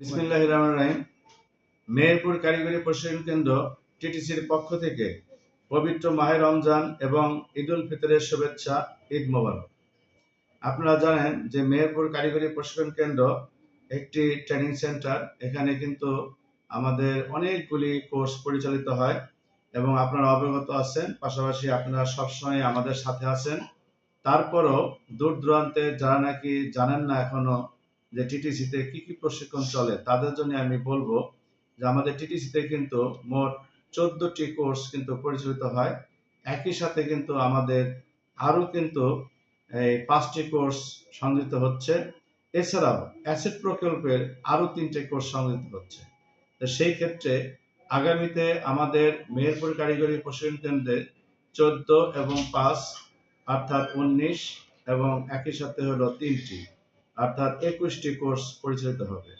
বিসমিল্লাহ রহমান রাহিম। মেহেরপুর কারিগরি প্রশিক্ষণ কেন্দ্র টিটিসির পক্ষ থেকে পবিত্র মাহে রমজান এবং ঈদ উল ফিতরের শুভেচ্ছা, ঈদ মোবারক। আপনারা জানেন যে মেহেরপুর কারিগরি প্রশিক্ষণ কেন্দ্র একটি ট্রেনিং সেন্টার এখানে কিন্তু আমাদের অনেকগুলি কোর্স পরিচালিত হয় এবং আপনারা অবগত আছেন, পাশাপাশি আপনারা সবসময় আমাদের সাথে আছেন। তারপরও দূর দূরান্তে যারা নাকি জানেন না এখনও যে টিটিসিতে কি কি প্রশিক্ষণ চলে, তাদের জন্য আমি বলব যে আমাদের টিটিসিতে কিন্তু মোট চোদ্দটি কোর্স কিন্তু পরিচালিত হয়। একই সাথে কিন্তু আমাদের আরও কিন্তু এই পাঁচটি কোর্স সংযুক্ত হচ্ছে। এছাড়াও অ্যাসেট প্রকল্পের আরও তিনটে কোর্স সংযুক্ত হচ্ছে। তো সেই ক্ষেত্রে আগামীতে আমাদের মেহেরপুর কারিগরি প্রশিক্ষণ কেন্দ্রে চোদ্দ এবং পাঁচ, অর্থাৎ উনিশ এবং একই সাথে হলো তিনটি। অর্থাৎ একুশটি কোর্স পরিচালিত হবে।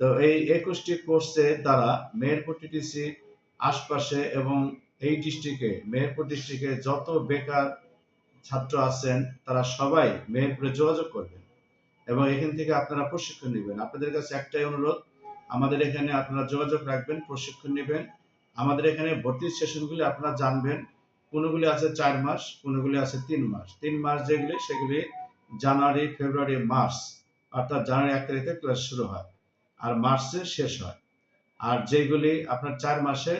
তো এই একুশটি কোর্সে দ্বারা মেহেরপুর টিটিসি আশপাশে এবং এই ডিস্ট্রিক্টে মেহেরপুর ডিস্ট্রিক্টে যত বেকার ছাত্র আছেন, তারা সবাই মেহেরপুরে যোগাযোগ করবেন এবং এখান থেকে আপনারা প্রশিক্ষণ নেবেন। আপনাদের কাছে একটাই অনুরোধ, আমাদের এখানে আপনারা যোগাযোগ রাখবেন, প্রশিক্ষণ নেবেন। আমাদের এখানে ভর্তির সেশনগুলি আপনারা জানবেন। কোনোগুলি আছে চার মাস, কোনোগুলি আছে তিন মাস। তিন মাস যেগুলি, সেগুলি জানুয়ারি, ফেব্রুয়ারি, মার্চ, অর্থাৎ জানুয়ারি এক তারিখে ক্লাস শুরু হয় আর মার্চে শেষ হয়। আর যেগুলি আপনার চার মাসে,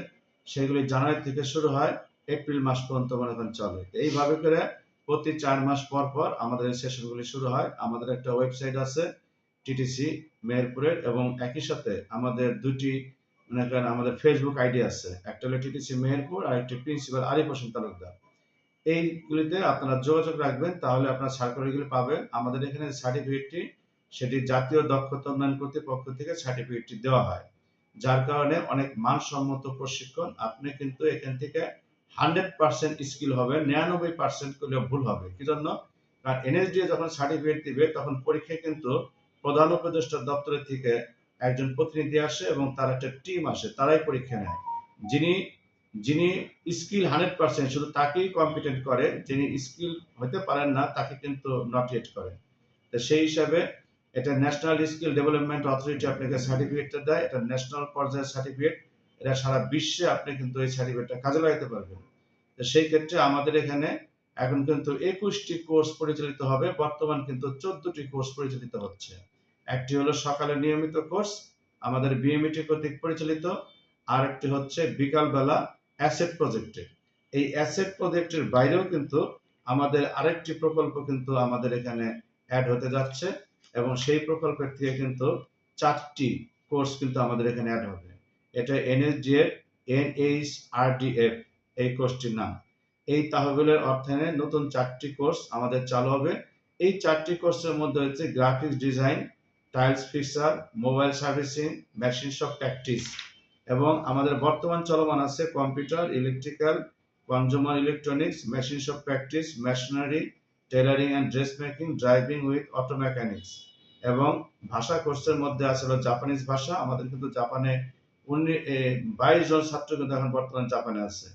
সেগুলি জানুয়ারি থেকে শুরু হয়, এপ্রিল মাস পর্যন্ত মনে করেন চলে। এইভাবে করে প্রতি চার মাস পর পর আমাদের সেশনগুলি শুরু হয়। আমাদের একটা ওয়েবসাইট আছে, টিটিসি মেহেরপুরের এবং একই সাথে আমাদের দুটি, মনে করেন আমাদের ফেসবুক আইডি আছে। একটা হলো টিটিসি মেহেরপুর আর একটি প্রিন্সিপাল আরিফ হোসেন তালুকদার। এইগুলিতে আপনারা যোগাযোগ রাখবেন, তাহলে আপনার সার্কুলারগুলি পাবেন। আমাদের এখানে সার্টিফিকেটটি, সেটি জাতীয় দক্ষতা উন্নয়ন কর্তৃপক্ষ থেকে সার্টিফিকেটটি দেওয়া হয়। যার কারণে অনেক মানসম্মত প্রশিক্ষণ, আপনি কিন্তু এখান থেকে হান্ড্রেড পার্সেন্ট স্কিল হবে, নিরানব্বই পার্সেন্ট করলে ভুল হবে। কি জন্য? কারণ এনএসডিএ যখন সার্টিফিকেট দিবে, তখন পরীক্ষায় কিন্তু প্রধান উপদেষ্টা দপ্তরের থেকে একজন প্রতিনিধি আসে এবং তার একটা টিম আসে, তারাই পরীক্ষা নেয়। যিনি যিনি স্কিল হান্ড্রেড পার্সেন্ট, শুধু তাকেই কম্পিটেন্ট করে যিনি স্কিল হতে পারেন না, তাকে কিন্তু নট ইয়েট করেন। তো সেই হিসাবে এটা ন্যাশনাল স্কিল ডেভেলপমেন্ট অথরিটি আপনাকে সার্টিফিকেটটা দেয়, এটা ন্যাশনাল পর্যায়ের সার্টিফিকেট এটা সারা বিশ্বে আপনি কিন্তু এই সার্টিফিকেটটা কাজে লাগাতে পারবেন। তো সেই ক্ষেত্রে আমাদের এখানে এখন কিন্তু একুশটি কোর্স পরিচালিত হবে, বর্তমান কিন্তু চোদ্দটি কোর্স পরিচালিত হচ্ছে। একটি হলো সকালে নিয়মিত কোর্স, আমাদের বিএমইটি কর্তৃক পরিচালিত আর একটি হচ্ছে বিকালবেলা অ্যাসেট প্রজেক্টে এই অ্যাসেট প্রজেক্টের বাইরেও কিন্তু আমাদের আরেকটি প্রকল্প কিন্তু আমাদের এখানে অ্যাড হতে যাচ্ছে এবং সেই প্রকল্পের থেকে কিন্তু চারটি কোর্স কিন্তু আমাদের এখানে অ্যাড হবে। এটা এনএসডিএ এনএইচ আরডিএফ এই কোর্সটির নাম। এই তহবিলের অর্থায়নে নতুন চারটি কোর্স আমাদের চালু হবে। এই চারটি কোর্সের মধ্যে হচ্ছে graphics design tiles fixer mobile servicing machine shop practice এবং আমাদের বর্তমান চলমান আছে computer, electrical, consumer electronics, machine shop practice, machinery tailoring and dress making, driving with auto mechanics. এবং ভাষা কোর্সের মধ্যে আছে জাপানিজ ভাষা, আমাদের কিন্তু জাপানে বাইশ জন ছাত্র কিন্তু এখন বর্তমান জাপানে আছে।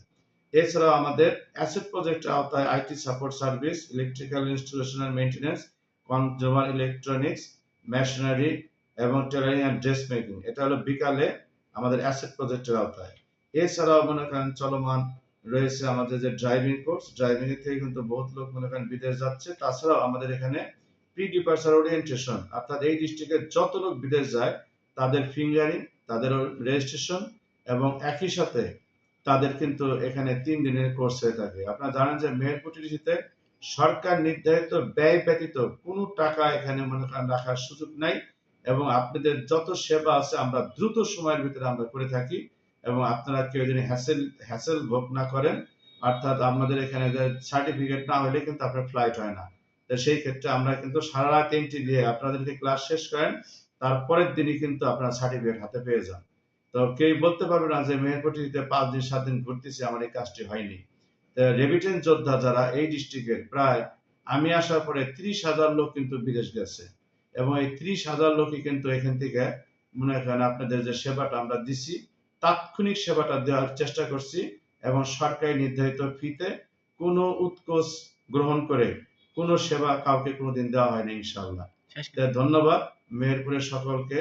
এছাড়াও আমাদের অ্যাসেট প্রজেক্টের আওতায় IT support service, electrical installation and maintenance consumer electronics, machinery এবং টেলারিং অ্যান্ড ড্রেস মেকিং। এটা হলো বিকালে আমাদের অ্যাসেট প্রজেক্টের আওতায়। এছাড়াও মনে করেন চলমান রয়েছে আমাদের যে ড্রাইভিং কোর্স ড্রাইভিং এর থেকে কিন্তু বহুত লোক মনে করেন বিদেশ যাচ্ছে। তাছাড়াও আমাদের এখানে প্রি ডিপার্চার ওরিয়েন্টেশন অর্থাৎ এই ডিস্ট্রিক্টের যত লোক বিদেশ যায়, তাদের ফিঙ্গারিং তাদের রেজিস্ট্রেশন এবং একই সাথে তাদের কিন্তু এখানে তিন দিনের কোর্স হয়ে থাকে। আপনারা জানেন যে মেহেরপুর টিটিসিতে সরকার নির্ধারিত ব্যয় ব্যতীত কোনো টাকা এখানে মনে করেন রাখার সুযোগ নাই। এবং আপনাদের যত সেবা আছে, আমরা দ্রুত সময়ের ভিতরে আমরা করে থাকি এবং আপনারা কেউ যদি হ্যাসেল হ্যাসেল ভোগ না করেন, অর্থাৎ আমাদের এখানে সার্টিফিকেট না হলে কিন্তু আপনার ফ্লাইট হয় না। তো সেই ক্ষেত্রে আমরা কিন্তু সারা রাত এন্ট্রি দিয়ে আপনাদেরকে ক্লাস শেষ করেন, তারপরের দিনই কিন্তু আপনারা সার্টিফিকেট হাতে পেয়ে যান। তো কেউ বলতে পারবে না যে মেহেরপটিতে পাঁচ দিন, সাত দিন ঘুরতেছি, আমার এই কাজটি হয়নি। রেভিটেন্স যোদ্ধা যারা এই ডিস্ট্রিক্টের প্রায় আমি আসার পরে ত্রিশ হাজার লোক কিন্তু বিদেশ গেছে। এবং এই ত্রিশ হাজার লোকই কিন্তু এখান থেকে মনে করেন আপনাদের যে সেবাটা আমরা দিছি তাৎক্ষণিক সেবাটা দেওয়ার চেষ্টা করছি এবং সরকারি নির্ধারিত ফিতে কোনো উৎকোচ গ্রহণ করে কোনো সেবা কাউকে কোনোদিন দেওয়া হয়নি ইনশাআল্লাহ। ধন্যবাদ। মেহেরপুরের সকলকে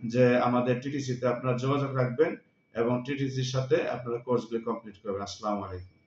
যে আমাদের টিটিসিতে আপনারা যোগাযোগ রাখবেন এবং টিটিসির সাথে আপনারা কোর্সগুলি কমপ্লিট করবেন। আসসালামু আলাইকুম।